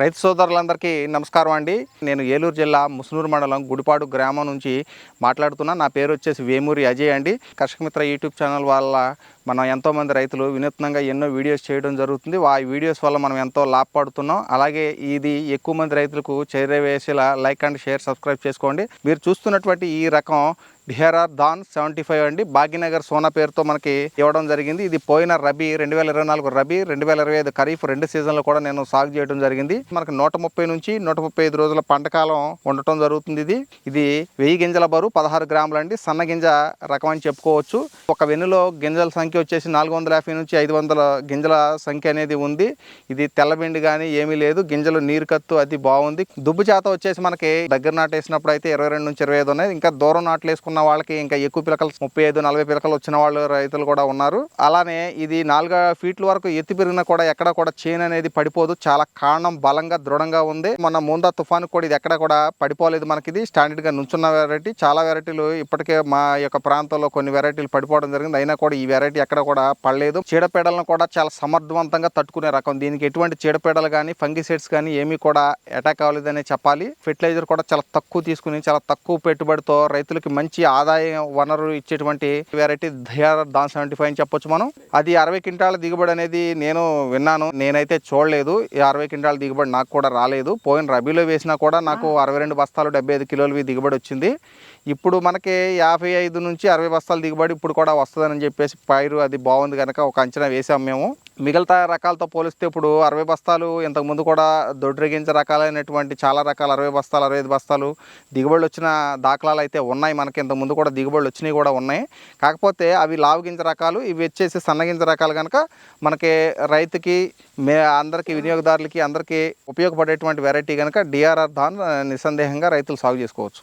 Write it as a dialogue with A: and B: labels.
A: రైతు సోదరులందరికీ నమస్కారం అండి. నేను ఏలూరు జిల్లా ముసునూరు మండలం గుడిపాడు గ్రామం నుంచి మాట్లాడుతున్నా. నా పేరు వచ్చేసి వేమూరి అజయ్ అండి. కర్షక మిత్ర యూట్యూబ్ ఛానల్ వల్ల మనం ఎంతోమంది రైతులు వినూత్నంగా ఎన్నో వీడియోస్ చేయడం జరుగుతుంది. ఆ వీడియోస్ వల్ల మనం ఎంతో లాభపడుతున్నాం. అలాగే ఇది ఎక్కువ మంది రైతులకు చేరవేసేలా లైక్ అండ్ షేర్ సబ్స్క్రైబ్ చేసుకోండి. మీరు చూస్తున్నటువంటి ఈ రకం డిఆర్ఆర్ దాన్ సెవెంటీ ఫైవ్ అండి. భాగ్యనగర్ సోనా పేరుతో మనకి ఇవ్వడం జరిగింది. ఇది పోయిన రబీ రెండు వేల ఇరవై నాలుగు రబీ రెండు వేల ఇరవై ఐదు ఖరీఫ్ రెండు సీజన్లు కూడా నేను సాగు చేయడం జరిగింది. మనకి నూట ముప్పై నుంచి నూట ముప్పై ఐదు రోజుల పంటకాలం ఉండటం జరుగుతుంది ఇది. ఇది వెయ్యి గింజల బరువు పదహారు గ్రాములు అండి. సన్న గింజ రకం అని చెప్పుకోవచ్చు. ఒక వెన్నులో గింజల సంఖ్య వచ్చేసి నాలుగు వందల యాభై నుంచి ఐదు వందల గింజల సంఖ్య అనేది ఉంది. ఇది తెల్లబిండి కానీ ఏమీ లేదు. గింజలు నీరు కత్తు అది బాగుంది. దుబ్బు చేత వచ్చేసి మనకి దగ్గర నాటేసినప్పుడు అయితే ఇరవై రెండు నుంచి ఇరవై ఐదు ఉన్నాయి. ఇంకా దూరం నాట్లు వేసుకున్న ఉన్న వాళ్ళకి ఇంకా ఎక్కువ పిలకలు ముప్పై ఐదు నలభై పిలకలు వచ్చిన వాళ్ళు రైతులు కూడా ఉన్నారు. అలానే ఇది నాలుగు ఫీట్ల వరకు ఎత్తి పెరిగినా కూడా ఎక్కడ కూడా చేన్ అనేది పడిపోదు. చాలా కారణం బలంగా దృఢంగా ఉంది. మన ముందా తుఫాను కూడా ఇది ఎక్కడ కూడా పడిపోలేదు మనకి ఇది స్టాండర్డ్గా నుంచున్న వెరైటీ చాలా వెరైటీలు ఇప్పటికే మా యొక్క ప్రాంతంలో కొన్ని వెరైటీలు పడిపోవడం జరిగింది. అయినా కూడా ఈ వెరైటీ ఎక్కడ కూడా పడలేదు. చీడపీడలను కూడా చాలా సమర్థవంతంగా తట్టుకునే రకం. దీనికి ఎటువంటి చీడపీడలు కానీ ఫంగిసైడ్స్ కానీ ఏమీ కూడా అటాక్ అవ్వలేదనే చెప్పాలి. ఫెర్టిలైజర్ కూడా చాలా తక్కువ తీసుకుని చాలా తక్కువ పెట్టుబడితో రైతులకి మంచి ఆదాయం వనరు ఇచ్చేటువంటి వెరైటీ ధయార్ దాన్ సెవెంటీ ఫైవ్ అని చెప్పొచ్చు మనం. అది అరవై క్వింటాల దిగుబడి అనేది నేను విన్నాను. నేనైతే చూడలేదు. ఈ అరవై క్వింటాల దిగుబడి నాకు కూడా రాలేదు. పోయిన రబీలో వేసినా కూడా నాకు అరవై రెండు బస్తాలు డెబ్బై ఐదు కిలోలు దిగుబడి వచ్చింది. ఇప్పుడు మనకి యాభై ఐదు నుంచి అరవై బస్తాల దిగుబడి ఇప్పుడు కూడా వస్తుందని చెప్పేసి పైరు అది బాగుంది కనుక ఒక అంచనా వేసాం మేము. మిగతా రకాలతో పోలిస్తే ఇప్పుడు అరవై బస్తాలు ఇంతకుముందు కూడా దొడ్రిగించ రకాలైనటువంటి చాలా రకాల అరవై బస్తాలు అరవై ఐదు బస్తాలు దిగుబడులు వచ్చిన దాఖలాలు అయితే ఉన్నాయి మనకి. ఇంతకుముందు కూడా దిగుబడులు వచ్చినాయి కూడా ఉన్నాయి. కాకపోతే అవి లావు గింజ రకాలు ఇవి వచ్చేసి సన్నగింజ రకాలు కనుక మనకి రైతుకి మే అందరికీ వినియోగదారులకి అందరికీ ఉపయోగపడేటువంటి వెరైటీ కనుక డిఆర్ఆర్ దాన్ నిస్సందేహంగా రైతులు సాగు చేసుకోవచ్చు.